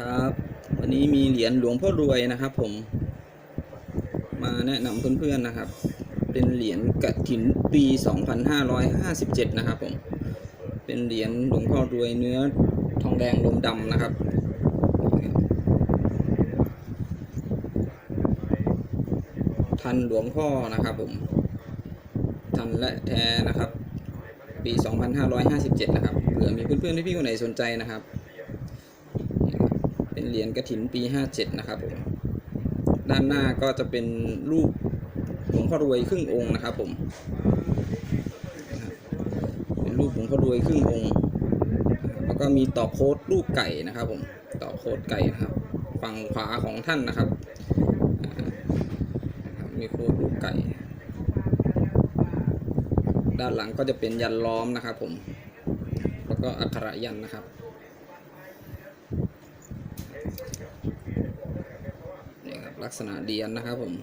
ครับ วันนี้มีเหรียญหลวงพ่อรวยนะครับผม มาแนะนำเพื่อนๆนะครับ เป็นเหรียญกฐินปี 2557 นะครับผม เป็นเหรียญหลวงพ่อรวยเนื้อทองแดงลมดำนะครับ ทันหลวงพ่อนะครับผม ทันและแท้นะครับ ปี 2557 นะครับ เผื่อมีเพื่อนๆที่พี่คนไหนสนใจนะครับ เป็นเหรียญกระถินปี 57 นะครับผม ด้านหน้าก็จะเป็นรูปหลวงพ่อรวยครึ่งองค์นะครับผม เป็นรูปหลวงพ่อรวยครึ่งองค์ แล้วก็มีต่อโค้ดรูปไก่นะครับผม ต่อโค้ดไก่นะครับฝั่งขวาของท่านนะครับอ่านะครับมีโค้ดรูปไก่ ด้านหลังก็จะเป็นยันล้อมนะครับผม แล้วก็อักขระยันนะครับ นี่ครับลักษณะเหรียญนะครับผม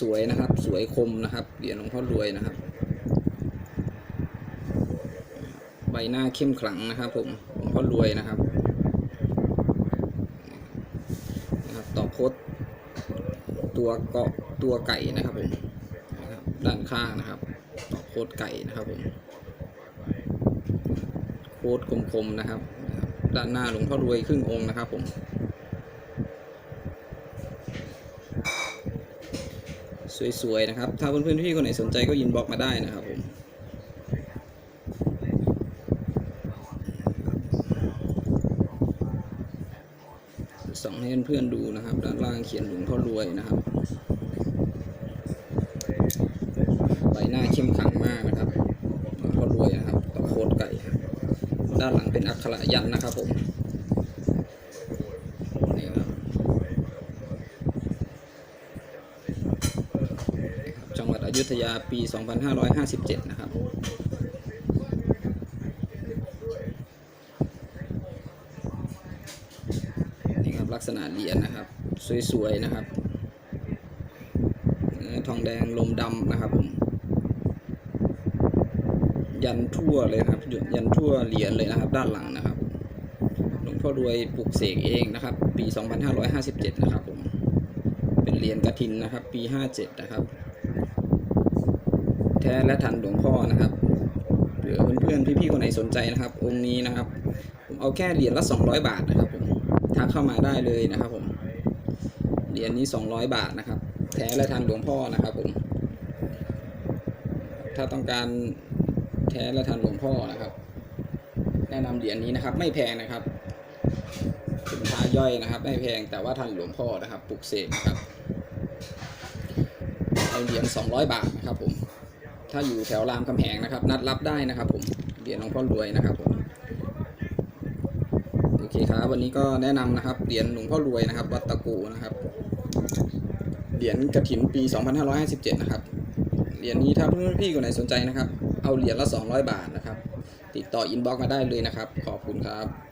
สวยนะครับสวยคมนะครับเหรียญหลวงพ่อรวยนะครับ ใบหน้าเข้มขลังนะครับผมหลวงพ่อรวยนะครับนะครับต่อโคดตัวเกาะตัวไก่นะครับผมด้านข้างนะครับต่อโคดไก่นะครับผม โค้ดคมๆนะครับ ด้านหน้าหลวงพ่อรวยครึ่งองค์นะครับผมสวยๆนะครับ ถ้าเพื่อนๆพี่คนไหนสนใจก็ยินบ็อกมาได้นะครับผมส่องให้เพื่อนๆดูนะครับ ด้านล่างเขียนหลวงพ่อรวยนะครับหน้าเข้มขลังมากนะครับหลวงพ่อรวยนะครับต่อโคดไก่ ด้านหลังเป็นอักขระยันต์นะครับผมนี่ครับจังหวัดอยุธยาปี 2557 นะครับนี่ครับลักษณะเหรียญนะครับ สวยๆนะครับทองแดงลมดำนะครับผม ยันทั่วเลยครับยันทั่วเหรียญเลยนะครับ ด้านหลังนะครับหลวงพ่อรวยปลุกเสกเองนะครับ ปี 2557 นะครับผมเป็นเหรียญกระถินนะครับ ปี 57 นะครับ แท้และทันหลวงพ่อนะครับเผื่อเพื่อนๆพี่ๆคนไหนสนใจนะครับ องค์นี้นะครับ ผมเอาแค่เหรียญละ 200 บาทนะครับผมทักเข้ามาได้เลยนะครับผมเหรียญนี้ 200 บาทนะครับ แท้และทันหลวงพ่อนะครับผมถ้าต้องการ แท้และทันหลวงพ่อนะครับ แนะนำเหรียญนี้นะครับ ไม่แพงนะครับสินค้าย่อยนะครับ ไม่แพงแต่ว่าทันหลวงพ่อนะครับปลุกเสกนะครับเอาเหรียญ200 บาทนะครับผมถ้าอยู่แถวรามคำแหงนะครับ นัดรับได้นะครับ ผมเหรียญหลวงพ่อรวยนะครับผมโอเคครับวันนี้ก็แนะนำนะครับเหรียญหลวงพ่อรวยนะครับ วัดตะกูนะครับเหรียญกระถินปี 2557 นะครับ เหรียญนี้ถ้าเพื่อนพี่คนไหนสนใจนะครับ เอาเหรียญละ 200 บาทนะครับ ติดต่ออินบ็อกมาได้เลยนะครับ ขอบคุณครับ